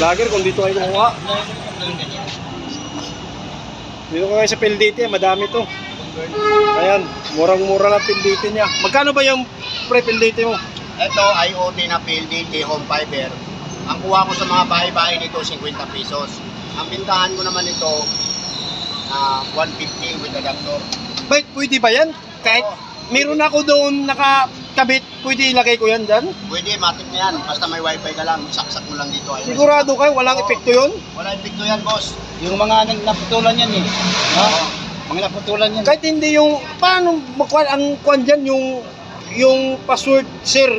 Vlogger, kung dito kayo kumuha. Dito kayo sa PLDT, madami to. Ayan, murang-mura na PLDT niya. Magkano ba yung pre-PLDT mo? Ito, IoT na PLDT home fiber. Ang kuha ko sa mga bahay-bahay nito, 50 pesos. Ang bintahan ko naman ito, ah, 150 with adapter. Wait, pwede ba yan? Kahit meron ako doon nakakabit, pwede ilagay ko yan dyan? Pwede, matik na yan. Basta may wifi ka lang, saksak mo lang dito. Ayun. Sigurado kayo, walang Oo. epekto yun? Wala epekto yan, boss. Yung mga nag- naputulan yan eh. Ha? Mga naputulan yan. Kahit hindi yung, paano makuha, ang kuhan dyan, yung, yung password, sir,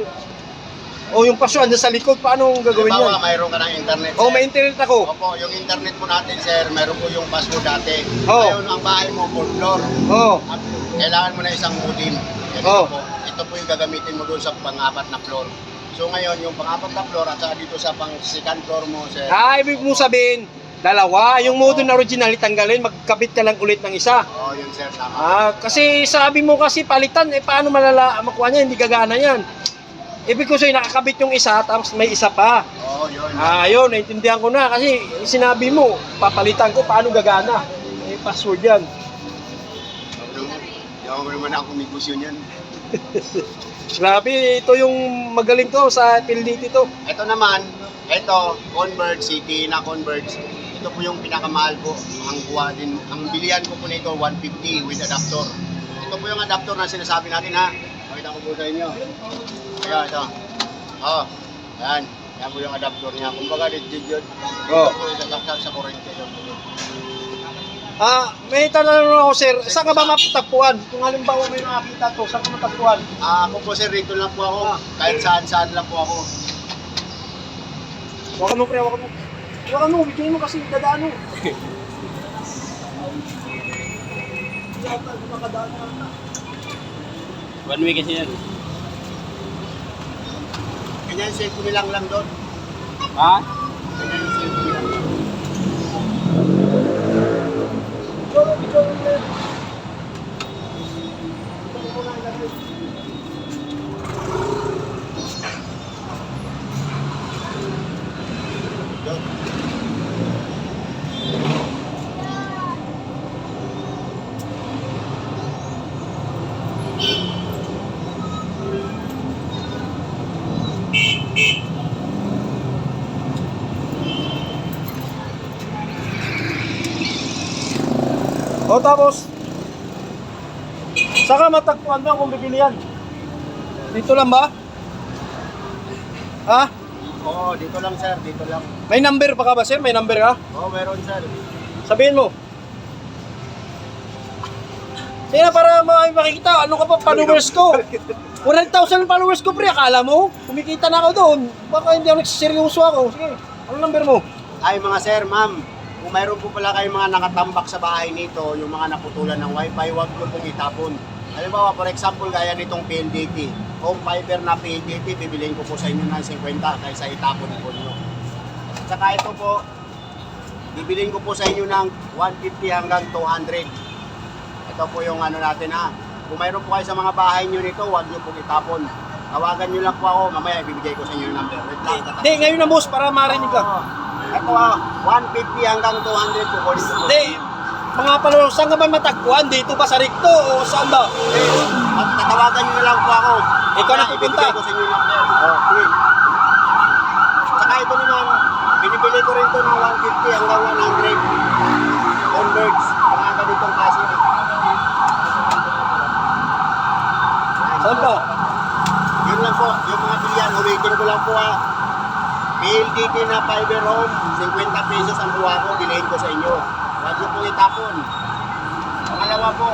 o yung password andun sa likod, paano gagawin Halimbawa, yan? mayroon ka ng internet. O sir. may internet ako. Opo, yung internet mo natin, sir, meron po yung password dati. Oo. Ngayon, ang bahay mo, full floor. Oo. At kailangan mo na isang modem. Ito Oo. po, ito po yung gagamitin mo doon sa pang-apat na floor. So ngayon, yung pang-apat na floor at saka dito sa pang-second floor mo, sir. Ah, ibig mo sabihin, dalawa. Yung modem na original, tanggalin, magkabit ka lang ulit ng isa. Oo, yun sir, tama. Ah, kasi sabi mo kasi palitan, eh paano malala makuha niya, hindi gagana yan. Ibig ko sa'yo, nakakabit yung isa, tapos may isa pa. Oo, yun. Ah, yun, naintindihan ko na. Kasi sinabi mo, papalitan ko, paano gagana? Eh, password yan. Hindi ako naman ako negosyo niyan. Grabe, ito yung magaling to sa PLDT to. Ito naman, ito, Converge City na Converge. Ito po yung pinakamahal ko. Ang kuha din, ang bilihan ko po nito 150 with adapter. Ito po yung adapter na sinasabi natin ha. Pakita ko po sa inyo. Ayan, ito. Oh, yan. Yan po yung adapter niya. Kumbaga, legit yun. Ito Oh. po yung sa kurente. Yun po. Ah, may tanong ako sir, saan ka ba mapatagpuan? Kung halimbawa may nakakita to, saan ka matagpuan? Ah, ako po sir, rito lang po ako. Kahit saan-saan lang po ako. Wakan mo pre, wakan mo. Wakan mo, bigyan mo kasi dadaan mo. One week kasi yan. Ganyan cellphone nilang lang doon. Ha? Ganyan yung cellphone nilang lang. Yun. O tapos, saan ka matagpuan ba kung bibili yan? Dito lang ba? Ha? Oo, dito lang sir, dito lang. May number pa ka ba sir? May number ka? Oo, meron sir. Sabihin mo. Sige na para ma- makikita, ano ka pa followers ko? 100,000 followers ko pre, akala mo? Kumikita na ako doon. Baka hindi ako nagsiseryoso ako. Sige, ano number mo? Ay mga sir, ma'am, kung mayroon po pala kayong mga nakatambak sa bahay nito, yung mga naputulan ng wifi, huwag nyo pong itapon. Halimbawa, for example, gaya nitong PLDT, home fiber na PLDT, bibiliin ko po sa inyo ng 50 kaysa itapon po nyo. At saka ito po, bibiliin ko po sa inyo ng 150 hanggang 200. Ito po yung ano natin ha. Kung mayroon po kayo sa mga bahay nyo nito, huwag nyo pong itapon. Tawagan nyo lang po ako, mamaya ibibigay ko sa inyo yung number. Wait lang, Hindi, ngayon na boss, para marinig ka. Oo. Ito ah, 150 hanggang 200 po po. Hindi, mga followers, saan ka ba matagpuan? Dito ba sa Ricto o saan ba? Eh, at tatawagan nyo na lang po ako. Ikaw na pupunta. ibibigay ko sa inyo yung number. Oh, sige. Saka ito naman, binibili ko rin to ng 150 hanggang 100. Converts, mga ganitong klase. Yan. Saan ba? Yun lang po, yung mga bilihan, ulitin ko lang po ha. PLDT na fiber home, 50 pesos ang buha ko, bilhin ko sa inyo. Huwag niyo pong itapon. Pangalawa po,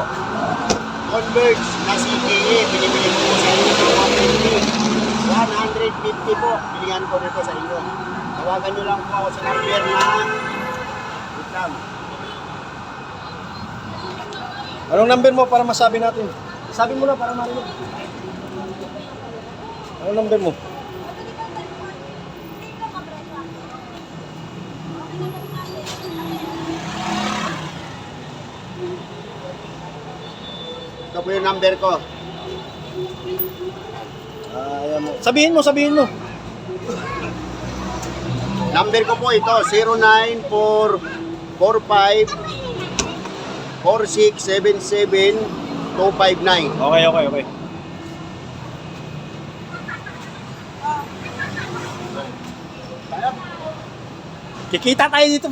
Converge na CKA, binibili ko sa inyo ng 150. 150 po, bilihan ko nito sa inyo. Tawagan niyo lang po ako sa number na wait lang. Anong number mo para masabi natin? Sabi mo na para marinig. Anong number mo? Ito po yung number ko. Ah, ayan mo. Sabihin mo, sabihin mo. Number ko po ito, 09445 4677 259. Okay, okay, okay. Kikita tayo dito